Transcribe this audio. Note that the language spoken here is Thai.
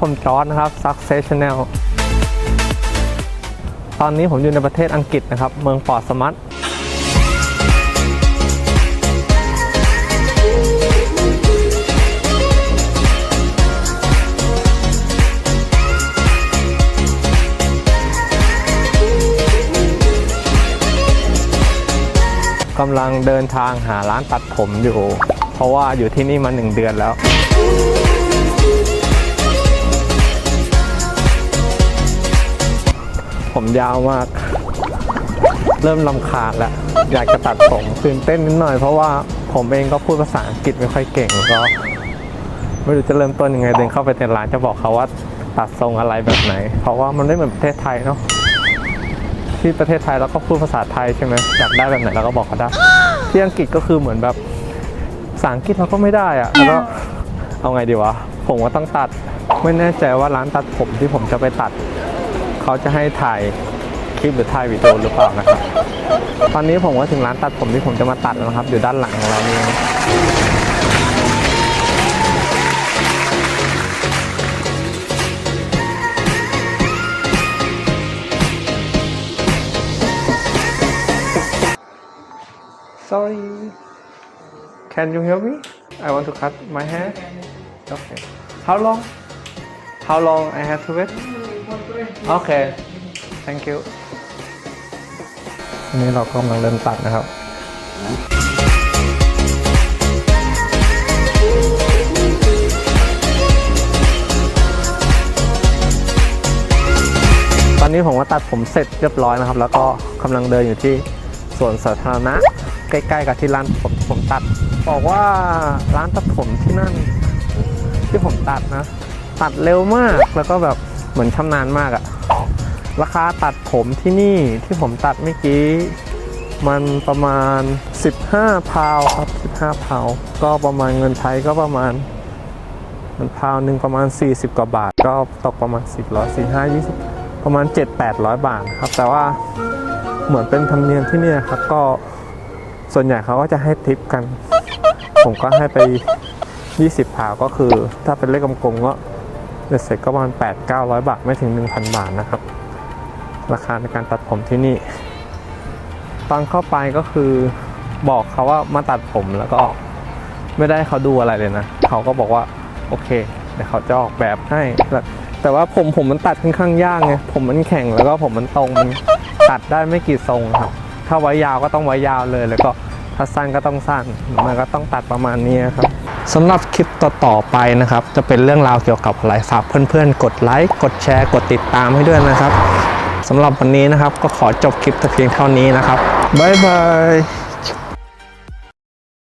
ผมจอร์ดนะครับ Success Channel ตอนนี้ผมอยู่ในประเทศอังกฤษนะครับ เมืองปอร์ตสมัตกำลังเดินทางหาร้านตัดผมอยู่ เพราะว่าอยู่ที่นี่มาหนึ่งเดือนแล้ว ผมยาวมาก เริ่มลำคาญแล้ว อยากจะตัดผมตื่นเต้นนิดหน่อยเพราะว่าผมเองก็พูดภาษาอังกฤษไม่ค่อยเก่งก็ไม่รู้จะเริ่มต้นยังไงเดินเข้าไปในร้านจะบอกเขาว่าตัดทรงอะไรแบบไหน เพราะว่ามันไม่เหมือนประเทศไทยเนาะที่ประเทศไทยเราก็พูดภาษาไทยใช่ไหมอยากได้แบบไหนเราก็บอกเขาได้ที่อังกฤษก็คือเหมือนแบบภาษาอังกฤษเราก็ไม่ได้อะแล้วก็เอาไงดีวะผมก็ต้องตัดไม่แน่ใจว่าร้านตัดผมที่ผมจะไปตัด เขาจะให้ถ่ายคลิปหรือถ่ายวิดีโอหรือเปล่านะครับ ตอนนี้ผมก็ถึงร้านตัดผมที่ผมจะมาตัดแล้วนะครับ อยู่ด้านหลังของเรานี่เอง sorry can you help me I want to cut my hair okay how long how long I have to wait okay thank you นนี้เราก็กำลังเริ่มตัดนะครับ ตอนนี้ผมก็ตัดผมเสร็จเรียบร้อยนะครับ แล้วก็กำลังเดินอยู่ที่สวนสาธารณะ ใกล้ๆกับที่ร้านผมผมตัด บอกว่าร้านตัดผมที่นั่น ที่ผมตัดนะ ตัดเร็วมากแล้วก็แบบ เหมือนชำนาญมากอะราคาตัดผมที่นี่ที่ผมตัดเมื่อกี้ มันประมาณ 15 พาวครับ 15 พาวก็ประมาณเงินไทยก็ประมาณมันพาวหนึ่งประมาณ 40 กว่าบาท ก็ตกประมาณ 10ร้อยสี่ห้ายี่สิบประมาณ 7 800 บาทครับ แต่ว่าเหมือนเป็นธรรมเนียมที่นี่ครับก็ส่วนใหญ่เขาก็จะให้ทิปกัน ผมก็ให้ไป 20 พาวก็คือ ถ้าเป็นเลขกลมๆก็ เบ็ดเสร็จก็ประมาณ8 900 บาท ไม่ถึง 1,000 บาทนะครับ ราคาในการตัดผมที่นี่ ตอนเข้าไปก็คือบอกเขาว่ามาตัดผมแล้วก็ไม่ได้เขาดูอะไรเลยนะ เขาก็บอกว่าโอเคเดี๋ยวเขาจะออกแบบให้ แต่แต่ว่าผมผมมันตัดค่อนข้างยากไง ผมมันแข็งแล้วก็ผมมันตรงมันตัดได้ไม่กี่ทรงครับ ถ้าไว้ยาวก็ต้องไว้ยาวเลย แล้วก็ถ้าสั้นก็ต้องสั้น มันก็ต้องตัดประมาณนี้ครับ สำหรับคลิปต่อๆไปนะครับ จะเป็นเรื่องราวเกี่ยวกับอะไรฝากเพื่อนๆ กดไลค์กดแชร์กดติดตามให้ด้วยนะครับสำหรับวันนี้นะครับก็ขอจบคลิปแต่เพียงเท่านี้นะครับบ๊ายบาย